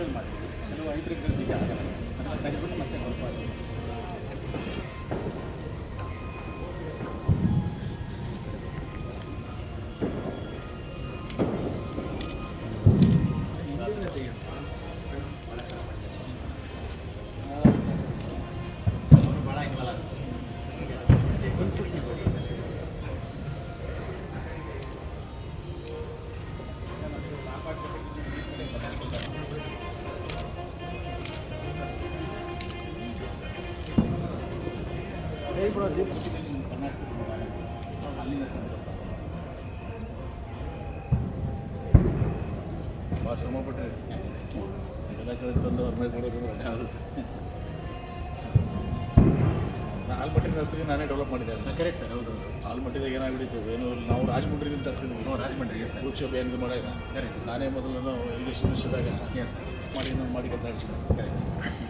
ಬೀಜದಲ್ಲಿ ಮಾಡ್ತೀವಿ. ಕೆಲವು ಬೀಜ ಆಗಲ್ಲ ಅದನ್ನು ತೆಗೆದುಬಿಟ್ಟು ಮತ್ತೆ ಭಾಳ ಶ್ರಮ ಪಟ್ಟರೆ ಎಲ್ಲ ಕಡೆ ತಂದು ನಾನೇ ಡೆವಲಪ್ ಮಾಡಿದ್ದೆ ಕರೆಕ್ಟ್ ಸರ್ ಹೌದು ಆಲ್ಮಟ್ಟಿದಾಗ ಏನಾಗ್ಬಿಟ್ಟಿತ್ತು ಏನು ನಾವು ರಾಜಮುಂಡ್ರಿಗಿಂತ ತರ್ತಿದ್ವಿ ನಾವು ರಾಜಮಂಡ್ರಿ ಸರ್. ಉಚ್ಚ ಅಭಿಯಾನದ ಮಾಡಾಗ. ಕರೆಕ್ಟ್ ನಾನೇ ಮೊದಲು ನಾವು ಯೂನಿವರ್ಸಿಟಿದಾಗ ಎಸ್ ಮಾಡಿ ನಾನು ಮಾಡಿ ಕರೆಕ್ಟ್ ಅಲ್ಲ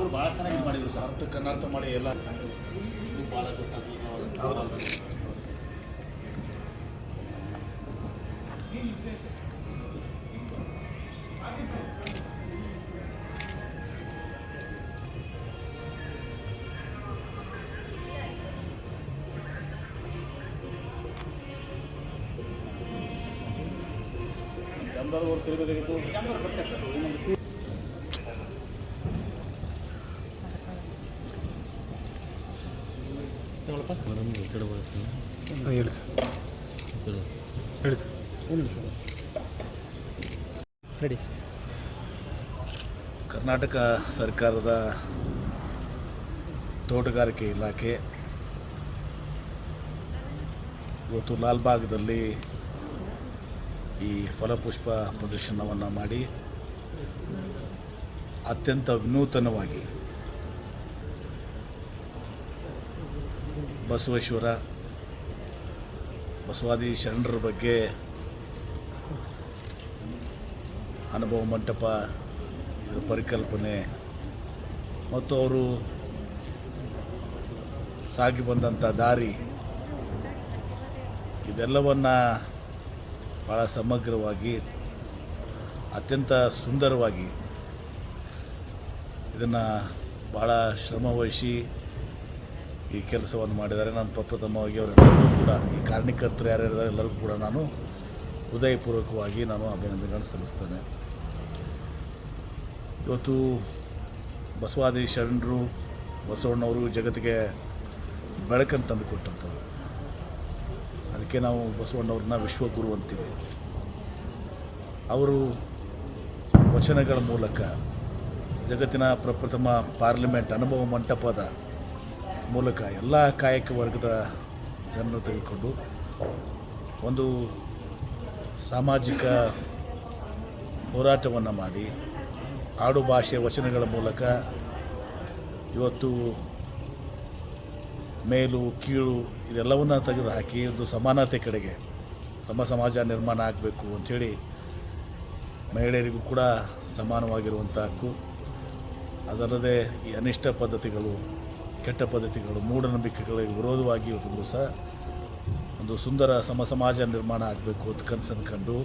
ಅವರು ಭಾಳ ಚೆನ್ನಾಗಿ ಇದು ಮಾಡಿದ್ರು ಸರ್. ಅರ್ಥ ಕನ್ನಡ ಮಾಡಿ ಎಲ್ಲ. ಭಾಳ ಗೊತ್ತಾಗಲಿಲ್ಲ ಹೌದೌದು ಜಮದಾರ್ ಅವ್ರು ಕರಿಬೇಕಾಗಿತ್ತು ಜಾಮೂರು ಬರ್ತಾರೆ ಸರ್ ಹೇಳಿ ಸರ್. ಹೇಳಿ ಸರ್. Ready sir. ಕರ್ನಾಟಕ ಸರ್ಕಾರದ ತೋಟಗಾರಿಕೆ ಇಲಾಖೆ ಇವತ್ತು ಲಾಲ್ಬಾಗ್ದಲ್ಲಿ ಈ ಫಲಪುಷ್ಪ ಪ್ರದರ್ಶನವನ್ನು ಮಾಡಿ ಅತ್ಯಂತ ವಿನೂತನವಾಗಿ ಬಸವೇಶ್ವರ, ಬಸವಾದಿ ಶರಣರ ಬಗ್ಗೆ ಅನುಭವ ಮಂಟಪ ಪರಿಕಲ್ಪನೆ ಮತ್ತು ಅವರು ಸಾಗಿ ಬಂದಂಥ ದಾರಿ, ಇದೆಲ್ಲವನ್ನು ಭಾಳ ಸಮಗ್ರವಾಗಿ, ಅತ್ಯಂತ ಸುಂದರವಾಗಿ ಇದನ್ನು ಭಾಳ ಶ್ರಮವಹಿಸಿ ಈ ಕೆಲಸವನ್ನು ಮಾಡಿದ್ದಾರೆ. ನಾನು ಪ್ರಪ್ರಥಮವಾಗಿ ಅವರೆಲ್ಲರಿಗೂ ಕೂಡ, ಈ ಕಾರಣೀಕರ್ತರು ಯಾರ್ಯಾರಿದ್ದಾರೆ ಎಲ್ಲರಿಗೂ ಕೂಡ ನಾನು ಹೃದಯಪೂರ್ವಕವಾಗಿ ನಾನು ಅಭಿನಂದನೆಗಳನ್ನು ಸಲ್ಲಿಸ್ತೇನೆ. ಇವತ್ತು ಬಸವಾದಿ ಶರಣರು ಬಸವಣ್ಣವರು ಜಗತ್ತಿಗೆ ಬೆಳಕನ್ನು ತಂದು ಕೊಟ್ಟಂಥವ್ರು ಅದಕ್ಕೆ ನಾವು ಬಸವಣ್ಣವ್ರನ್ನ ವಿಶ್ವಗುರು ಅಂತೀವಿ. ಅವರು ವಚನಗಳ ಮೂಲಕ ಜಗತ್ತಿನ ಪ್ರಪ್ರಥಮ ಪಾರ್ಲಿಮೆಂಟ್ ಅನುಭವ ಮಂಟಪದ ಮೂಲಕ ಎಲ್ಲ ಕಾಯಕ ವರ್ಗದ ಜನರು ತೆಗೆದುಕೊಂಡು ಒಂದು ಸಾಮಾಜಿಕ ಹೋರಾಟವನ್ನು ಮಾಡಿ, ಆಡು ಭಾಷೆ ವಚನಗಳ ಮೂಲಕ ಇವತ್ತು ಮೇಲು, ಕೀಳು ಇದೆಲ್ಲವನ್ನು ತೆಗೆದುಹಾಕಿ ಒಂದು ಸಮಾನತೆ ಕಡೆಗೆ ಸಮ ಸಮಾಜ ನಿರ್ಮಾಣ ಆಗಬೇಕು ಅಂಥೇಳಿ ಮಹಿಳೆಯರಿಗೂ ಕೂಡ ಸಮಾನವಾಗಿರುವಂಥ ಹಕ್ಕು ಅದಲ್ಲದೆ ಈ ಅನಿಷ್ಟ ಪದ್ಧತಿಗಳು ಕೆಟ್ಟ ಪದ್ಧತಿಗಳು, ಮೂಢನಂಬಿಕೆಗಳಿಗೆ ವಿರೋಧವಾಗಿ ಇವತ್ತು ಸಹ ಒಂದು ಸುಂದರ ಸಮ ಸಮಾಜ ನಿರ್ಮಾಣ ಆಗಬೇಕು ಅಂತ ಕನಸನ್ನು ಕಂಡು,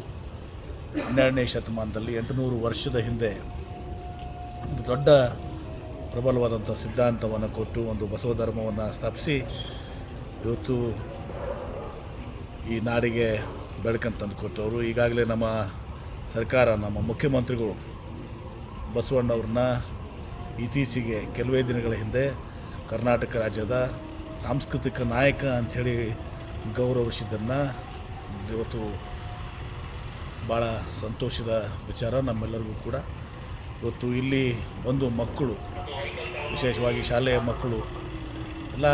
ಹನ್ನೆರಡನೇ ಶತಮಾನದಲ್ಲಿ ಎಂಟುನೂರು ವರ್ಷದ ಹಿಂದೆ ಒಂದು ದೊಡ್ಡ ಪ್ರಬಲವಾದಂಥ ಸಿದ್ಧಾಂತವನ್ನು ಕೊಟ್ಟು ಒಂದು ಬಸವ ಧರ್ಮವನ್ನು ಸ್ಥಾಪಿಸಿ, ಇವತ್ತು ಈ ನಾಡಿಗೆ ಬೆಳಕಂತ ಕೊಟ್ಟವರು. ಈಗಾಗಲೇ ನಮ್ಮ ಸರ್ಕಾರ, ನಮ್ಮ ಮುಖ್ಯಮಂತ್ರಿಗಳು ಬಸವಣ್ಣವ್ರನ್ನ ಇತ್ತೀಚೆಗೆ ಕೆಲವೇ ದಿನಗಳ ಹಿಂದೆ ಕರ್ನಾಟಕ ರಾಜ್ಯದ ಸಾಂಸ್ಕೃತಿಕ ನಾಯಕ ಅಂಥೇಳಿ ಗೌರವಿಸಿದ್ದನ್ನು ಇವತ್ತು ಭಾಳ ಸಂತೋಷದ ವಿಚಾರ ನಮ್ಮೆಲ್ಲರಿಗೂ ಕೂಡ. ಇವತ್ತು ಇಲ್ಲಿ ಬಂದು ಮಕ್ಕಳು, ವಿಶೇಷವಾಗಿ ಶಾಲೆಯ ಮಕ್ಕಳು, ಎಲ್ಲ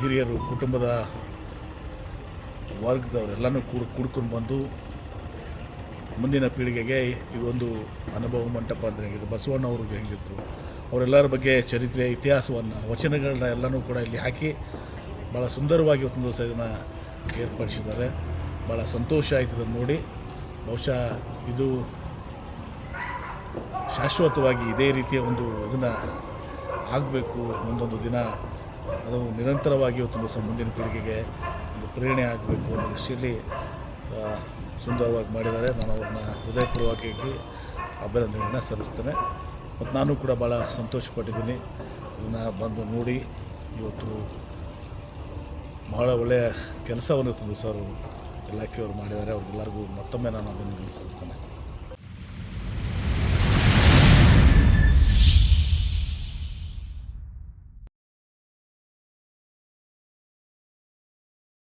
ಹಿರಿಯರು, ಕುಟುಂಬದ ವರ್ಗದವರೆಲ್ಲನೂ ಕೂಡ, ಕುಡ್ಕೊಂಡು ಬಂದು ಮುಂದಿನ ಪೀಳಿಗೆಗೆ ಈ ಒಂದು ಅನುಭವ ಮಂಟಪ ಅಂದರೆ ಹೆಂಗಿದ್ರು ಬಸವಣ್ಣವ್ರಿಗೆ ಹೆಂಗಿತ್ತು ಅವರೆಲ್ಲರ ಬಗ್ಗೆ ಚರಿತ್ರೆ, ಇತಿಹಾಸವನ್ನು ವಚನಗಳನ್ನ ಎಲ್ಲನೂ ಕೂಡ ಇಲ್ಲಿ ಹಾಕಿ ಭಾಳ ಸುಂದರವಾಗಿ ಒಂದು ದಿವಸ ಇದನ್ನು ಏರ್ಪಡಿಸಿದ್ದಾರೆ. ಭಾಳ ಸಂತೋಷ ಆಯ್ತು ಇದನ್ನು ನೋಡಿ. ಬಹುಶಃ ಇದು ಶಾಶ್ವತವಾಗಿ ಇದೇ ರೀತಿಯ ಒಂದು ಇದನ್ನು ಆಗಬೇಕು, ಮುಂದೊಂದು ದಿನ ಅದು ನಿರಂತರವಾಗಿ ಇವತ್ತೊಂದು ದಿವಸ ಮುಂದಿನ ಪೀಳಿಗೆಗೆ ಒಂದು ಪ್ರೇರಣೆ ಆಗಬೇಕು ಅನ್ನೋ ದೃಷ್ಟಿಯಲ್ಲಿ ಸುಂದರವಾಗಿ ಮಾಡಿದ್ದಾರೆ. ನಾನು ಅವ್ರನ್ನ ಹೃದಯಪೂರ್ವಕವಾಗಿ ಅಭಿನಂದನೆಗಳನ್ನ ಸಲ್ಲಿಸ್ತೇನೆ. ಮತ್ತು ನಾನು ಕೂಡ ಭಾಳ ಸಂತೋಷಪಟ್ಟಿದ್ದೀನಿ. ಇದನ್ನು ಬಂದು ನೋಡಿ, ಇವತ್ತು ಬಹಳ ಒಳ್ಳೆಯ ಕೆಲಸವನ್ನು ತಂದು ಸರ್, ಇಲಾಖೆಯವರು ಮಾಡಿದ್ದಾರೆ. ಅವ್ರಿಗೆಲ್ಲರಿಗೂ ಮತ್ತೊಮ್ಮೆ ನಾನು ಸಲ್ಲಿಸ್ತೇನೆ.